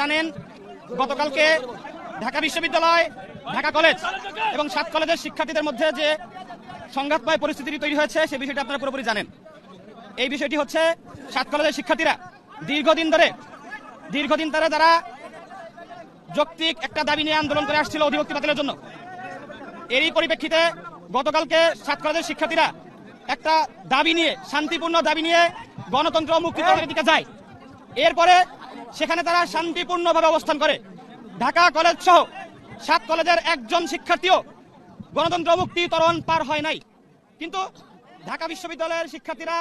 জানেন, গতকালকে ঢাকা বিশ্ববিদ্যালয়, ঢাকা কলেজ এবং সাত কলেজের শিক্ষার্থীদের মধ্যে যে সংঘাতময় পরিস্থিতি তৈরি হয়েছে সেই বিষয়টি আপনারা পুরোপুরি জানেন। এই বিষয়টি হচ্ছে সাত কলেজের শিক্ষার্থীরা দীর্ঘদিন ধরে দীর্ঘদিন ধরে যারা যৌক্তিক একটা দাবি নিয়ে আন্দোলন করে আসছিল অধিভুক্তি বাতিলের জন্য, এরই পরিপ্রেক্ষিতে গতকালকে সাত কলেজের শিক্ষার্থীরা একটা দাবি নিয়ে, শান্তিপূর্ণ দাবি নিয়ে গণতন্ত্র মুক্তিযুদ্ধের দিকে যায়। এরপরে সেখানে তারা শান্তিপূর্ণভাবে অবস্থান করে। ঢাকা কলেজ সহ সাত কলেজের একজন শিক্ষার্থীও গণতন্ত্র মুক্তি তরণ পার হয় নাই। কিন্তু ঢাকা বিশ্ববিদ্যালয়ের শিক্ষার্থীরা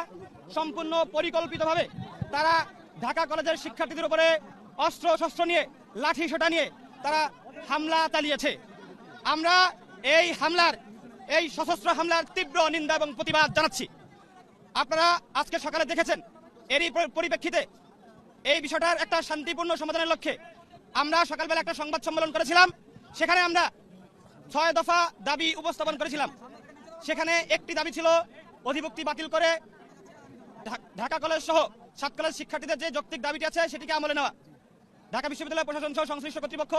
সম্পূর্ণ পরিকল্পিতভাবে তারা ঢাকা কলেজের শিক্ষার্থীদের উপরে অস্ত্র শস্ত্র নিয়ে, লাঠি সোটা নিয়ে তারা হামলা চালিয়েছে। আমরা এই হামলার, এই সশস্ত্র হামলার তীব্র নিন্দা এবং প্রতিবাদ জানাচ্ছি। আপনারা আজকে সকালে দেখেছেন, এরই পরিপ্রেক্ষিতে এই বিষয়টার একটা শান্তিপূর্ণ সমাধানের লক্ষ্যে আমরা সকালবেলা একটা সংবাদ সম্মেলন করেছিলাম। সেখানে আমরা ছয় দফা দাবি উপস্থাপন করেছিলাম। সেখানে একটি দাবি ছিল অধিভুক্তি বাতিল করে ঢাকা কলেজ সহ সাত কলেজ শিক্ষার্থীদের যে যৌক্তিক দাবিটি আছে সেটিকে আমলে নেওয়া। ঢাকা বিশ্ববিদ্যালয় প্রশাসন সহ সংশ্লিষ্ট কর্তৃপক্ষ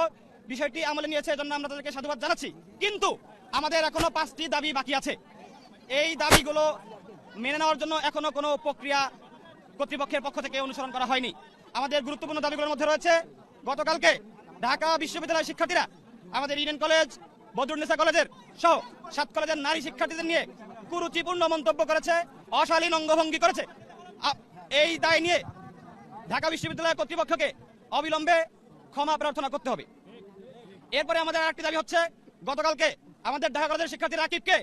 বিষয়টি আমলে নিয়েছে, এজন্য আমরা তাদেরকে সাধুবাদ জানাচ্ছি। কিন্তু আমাদের এখনও পাঁচটি দাবি বাকি আছে। এই দাবিগুলো মেনে নেওয়ার জন্য এখনও কোনো প্রক্রিয়া কর্তৃপক্ষের পক্ষ থেকে অনুসরণ করা হয়নি। আমাদের গুরুত্বপূর্ণ দাবিগুলোর মধ্যে রয়েছে, গতকালকে ঢাকা বিশ্ববিদ্যালয়ের শিক্ষার্থীরা আমাদের ইডেন কলেজ বদরুন্নেসা কলেজের সহ সাত কলেজের নারী শিক্ষার্থীদের নিয়ে কুরুচিপূর্ণ মন্তব্য করেছে, অশালীন অঙ্গভঙ্গি করেছে। এই দায় নিয়ে ঢাকা বিশ্ববিদ্যালয় কর্তৃপক্ষকে অবিলম্বে ক্ষমা প্রার্থনা করতে হবে। এরপরে আমাদের আরেকটি দাবি হচ্ছে, গতকালকে আমাদের ঢাকা কলেজের শিক্ষার্থী রাকিবকে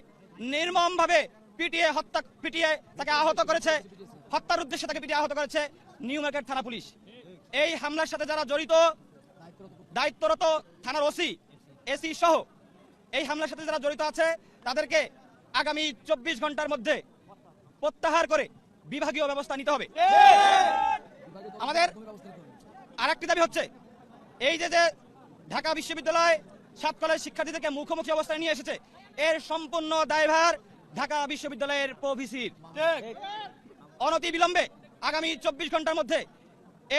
নির্মমভাবে পিটিয়ে হত্যা, পিটিয়ে তাকে আহত করেছে। হত্যার উদ্দেশ্যে তাকে পিটিয়ে আহত করেছে নিউ মার্কেট থানা পুলিশ। এই হামলার সাথে যারা জড়িত, দায়িত্বরত থানার ওসি, এসি সহ এই হামলার সাথে যারা জড়িত আছে, তাদেরকে আগামী চব্বিশ ঘণ্টার মধ্যে প্রত্যাহার করে বিভাগীয় ব্যবস্থা নিতে হবে। আমাদের আরেকটি দাবি হচ্ছে, এই যে যে ঢাকা বিশ্ববিদ্যালয় সাত কলেজ শিক্ষার্থীদেরকে মুখোমুখি অবস্থায় নিয়ে এসেছে, এর সম্পূর্ণ দায়ভার ঢাকা বিশ্ববিদ্যালয়ের প্রভিসির। অনতি বিলম্বে আগামী চব্বিশ ঘণ্টার মধ্যে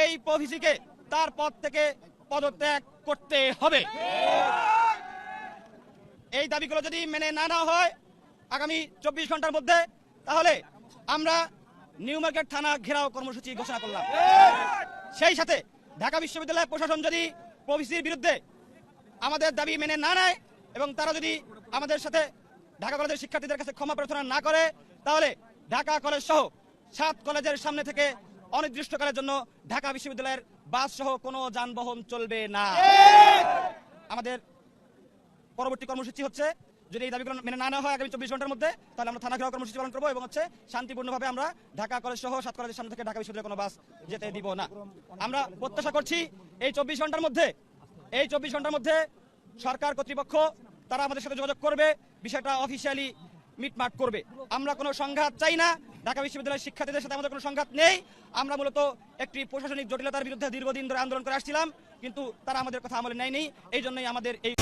এই প্রভিসিকে তার পদ থেকে পদত্যাগ করতে হবে। এই দাবিগুলো যদি মেনে না নেওয়া হয় আগামী চব্বিশ ঘণ্টার মধ্যে, তাহলে আমরা নিউ মার্কেট থানা ঘেরাও কর্মসূচি ঘোষণা করলাম। সেই সাথে ঢাকা বিশ্ববিদ্যালয় প্রশাসন যদি প্রভিসির বিরুদ্ধে আমাদের দাবি মেনে না নেয় এবং তারা যদি আমাদের সাথে ঢাকা কলেজের শিক্ষার্থীদের কাছে ক্ষমা প্রার্থনা না করে, তাহলে ঢাকা কলেজ সহ সাত কলেজের সামনে থেকে অনির্দিষ্টকালের জন্য ঢাকা বিশ্ববিদ্যালয়ের বাস সহ কোনো যানবাহন চলবে না। আমাদের পরবর্তী কর্মসূচি হচ্ছে, যদি এই দাবিগুলো মেনে না হয় আগামী চব্বিশ ঘণ্টার মধ্যে, তাহলে আমরা থানা ঘেরাও কর্মসূচি পালন করব এবং হচ্ছে শান্তিপূর্ণভাবে আমরা ঢাকা কলেজ সহ সাত কলেজের সামনে থেকে ঢাকা বিশ্ববিদ্যালয়ে কোনো বাস যেতে দিব না। আমরা প্রত্যাশা করছি এই চব্বিশ ঘণ্টার মধ্যে, এই চব্বিশ ঘণ্টার মধ্যে সরকার কর্তৃপক্ষ তারা আমাদের সাথে যোগাযোগ করবে। বিষয়টা অফিসিয়ালি মিটমাট করবে। আমরা কোনো সংঘাত চাই না। ঢাকা বিশ্ববিদ্যালয়ের শিক্ষার্থীদের সাথে আমাদের কোনো সংঘাত নেই। আমরা মূলত একটি প্রশাসনিক জটিলতার বিরুদ্ধে দীর্ঘদিন ধরে আন্দোলন করে আসছিলাম, কিন্তু তারা আমাদের কথা আমলে নেয়নি। এই জন্যই আমাদের এই